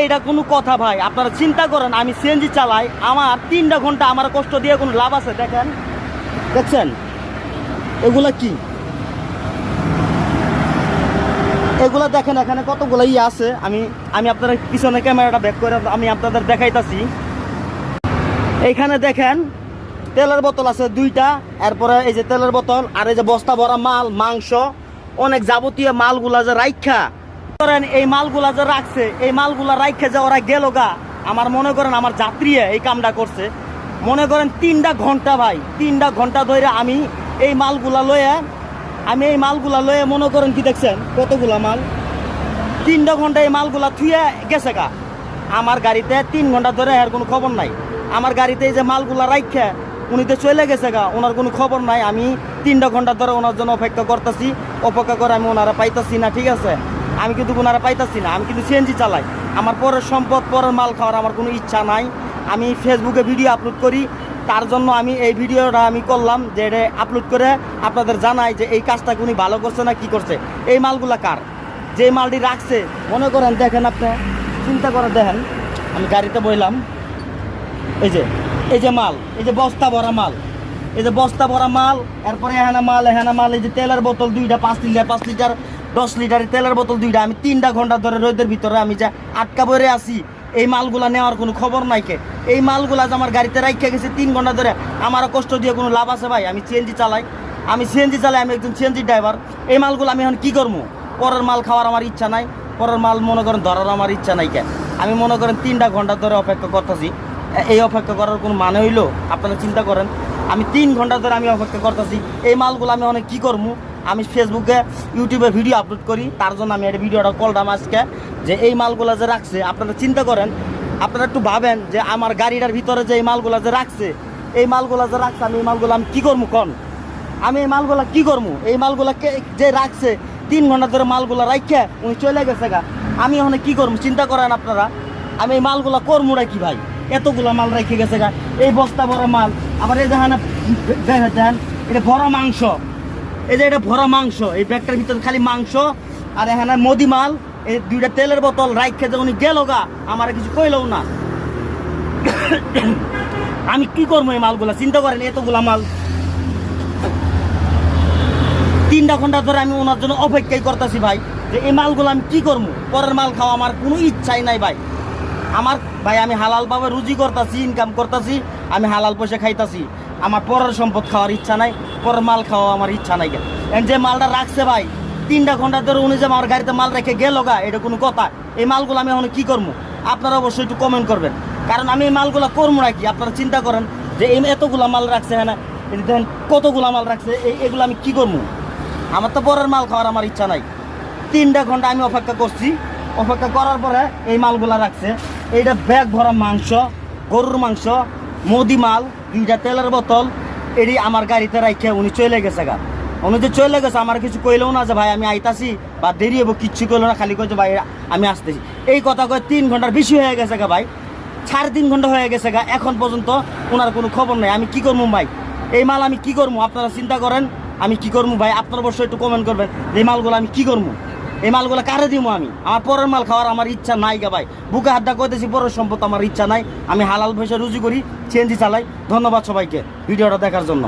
এইটা কোনো কথা ভাই, আপনারা চিন্তা করেন, আমি সিএনজি চালাই, আমার তিনটা ঘণ্টা আমার কষ্ট দিয়ে কোনো লাভ আছে, দেখেন। দেখছেন? এগুলা কি? এগুলা দেখেন, এখানে কতগুলো ইয়ে আছে, আমি আমি আপনাদের পিছনে ক্যামেরাটা ব্যাক করে আমি আপনাদের দেখাইতাছি। এইখানে দেখেন, তেলের বোতল আছে দুইটা, এরপরে এই যে তেলের বোতল, আর এই যে বস্তা ভরা মাল, মাংস, অনেক যাবতীয় মালগুলা যে রাইখা করেন এই মালগুলা যে রাখছে, এই মালগুলা রাইখা যে ওরা গেল গা, আমার মনে করেন আমার যাত্রী এই কামটা করছে। মনে করেন তিনটা ঘণ্টা ভাই, তিনটা ঘণ্টা ধরে আমি এই মালগুলা লয়ে আমি এই মালগুলা লয়ে মনে করেন কি দেখছেন, কতগুলা মাল? তিনটা ঘণ্টা এই মালগুলা থুয়ে গেছে গা। আমার গাড়িতে তিন ঘণ্টা ধরে এর কোনো খবর নাই। আমার গাড়িতে এই যে মালগুলা রাখে উনি তো চলে গেছে গা, ওনার কোনো খবর নাই। আমি তিনটা ঘণ্টা ধরে ওনার জন্য অপেক্ষা করতেছি, অপেক্ষা করে আমি ওনারা পাইতাছি না, ঠিক আছে? আমি কিন্তু ওনারা পাইতাছি না, আমি কিন্তু সিএনজি চালাই। আমার পরের সম্পদ, পরের মাল খাওয়ার আমার কোনো ইচ্ছা নাই। আমি ফেসবুকে ভিডিও আপলোড করি, তার জন্য আমি এই ভিডিওটা আমি করলাম যে আপলোড করে আপনাদের জানাই যে এই কাজটা উনি ভালো করছে না কি করছে। এই মালগুলা কার? যে মালটি রাখছে, মনে করেন, দেখেন আপনি, চিন্তা করে দেখেন, আমি গাড়িতে বইলাম। এই যে এই যে মাল, এই যে বস্তা ভরা মাল, এই যে বস্তা ভরা মাল, এরপরে এখানে মাল এখানে মাল, এই যে তেলের বোতল দুইটা, পাঁচ লিটার পাঁচ লিটার দশ লিটারের তেলের বোতল দুইটা, আমি তিনটা ঘণ্টা ধরে রোদের ভিতরে আমি যা আটকা বরে আছি, এই মালগুলা নেওয়ার কোনো খবর নাই কে? এই মালগুলা যে আমার গাড়িতে রাখতে গেছে তিন ঘণ্টা ধরে, আমারও কষ্ট দিয়ে কোনো লাভ আছে ভাই? আমি সিএনজি চালাই। আমি সিএনজি চালাই, আমি একজন সিএনজি ড্রাইভার এই মালগুলো আমি এখন কি করব পরের মাল খাওয়ার আমার ইচ্ছা নাই। পরের মাল মনে করেন ধরার আমার ইচ্ছা নাই কে? আমি মনে করেন তিনটা ঘণ্টা ধরে অপেক্ষা করতেছি। এই অপেক্ষা করার কোনো মানে হইল? আপনারা চিন্তা করেন। আমি তিন ঘণ্টা ধরে আমি অপেক্ষা করতেছি। এই মালগুলো আমি অনেক কি করব আমি ফেসবুকে ইউটিউবে ভিডিও আপলোড করি। তার জন্য আমি একটা ভিডিওটা কলটাম আজকে। যে এই মালগুলো যে রাখছে, আপনারা চিন্তা করেন, আপনারা একটু ভাবেন যে আমার গাড়িটার ভিতরে যে এই মালগুলো যে রাখছে, এই মালগুলো যে রাখছে, আমি এই মালগুলো আমি কী করব কন? আমি এই মালগুলা কি করব এই মালগুলা যে রাখছে, তিন ঘণ্টা ধরে মালগুলা রাখে উনি চলে গেছে গা। আমি ওখানে কি করব চিন্তা করেন আপনারা, আমি এই মালগুলা করব কি ভাই? এতগুলা মাল রেখে গেছে গা। এই বস্তা বড় মাল, আবার এই দেখেন দেখেন এটা বড় মাংস। এই যে এটা ভরা মাংস, এই ব্যাগটার ভিতরে খালি মাংস, আর এখানে মোদি মাল, এই দুইটা তেলের বোতল রাইখে যে উনি গেল গা, আমার কিছু কইলেও না। আমি কি করব এই মালগুলা? চিন্তা করেন, এতগুলা মাল। তিনটা ঘণ্টা ধরে আমি ওনার জন্য অপেক্ষাই করতেছি ভাই, যে এই মালগুলো আমি কি করব? পরের মাল খাওয়া আমার কোনো ইচ্ছাই নাই ভাই। আমার, ভাই, আমি হালাল হালালভাবে রুজি করতেছি ইনকাম করতেছি, আমি হালাল পয়সা খাইতাছি। আমার পরের সম্পদ খাওয়ার ইচ্ছা নাই, পরের মাল খাওয়া আমার ইচ্ছা নাই। যে মালটা রাখছে ভাই, তিনটা ঘণ্টা ধরে উনি যে আমার গাড়িতে মাল রেখে গেল গা, এটা কোনো কথা। এই মালগুলো আমি এখন কি করব? আপনারা অবশ্যই একটু কমেন্ট করবেন। কারণ আমি এই মালগুলো করব নাকি? আপনারা চিন্তা করেন যে এই এতগুলা মাল রাখছে হ্যাঁ না? দেখেন কতগুলা মাল রাখছে, এই এগুলো আমি কি করব? আমার তো পরের মাল খাওয়ার আমার ইচ্ছা নাই। তিনটা ঘণ্টা আমি অপেক্ষা করছি। অপেক্ষা করার পরে এই মালগুলা রাখছে। এইটা ব্যাগ ভরা মাংস, গরুর মাংস, মোদি মাল দুইটা তেলের বোতল এটি আমার গাড়িতে রাখে উনি চলে গেছে গা। উনি যে চলে গেছে, আমার কিছু কইলেও না যে, ভাই, আমি আইতাছি, বা দেরি হব কিচ্ছু কইলো না, খালি কইছে, ভাই, আমি আসতেছি। এই কথা কয়ে তিন ঘণ্টার বেশি হয়ে গেছে গা ভাই, সাড়ে তিন ঘণ্টা হয়ে গেছে গা, এখন পর্যন্ত ওনার কোনো খবর নেই। আমি কি করব ভাই? এই মাল আমি কি করব আপনারা চিন্তা করেন, আমি কি করব ভাই? আপনারা অবশ্যই একটু কমেন্ট করবেন এই মালগুলো আমি কি করব এই মালগুলো কারে দিব আমি? আমার পরের মাল খাওয়ার আমার ইচ্ছা নাই গা ভাই। বুকে হাতটা করতেছি পরের সম্পদ আমার ইচ্ছা নাই। আমি হালাল পয়সা রুজি করি চেঞ্জি চালাই। ধন্যবাদ সবাইকে ভিডিওটা দেখার জন্য।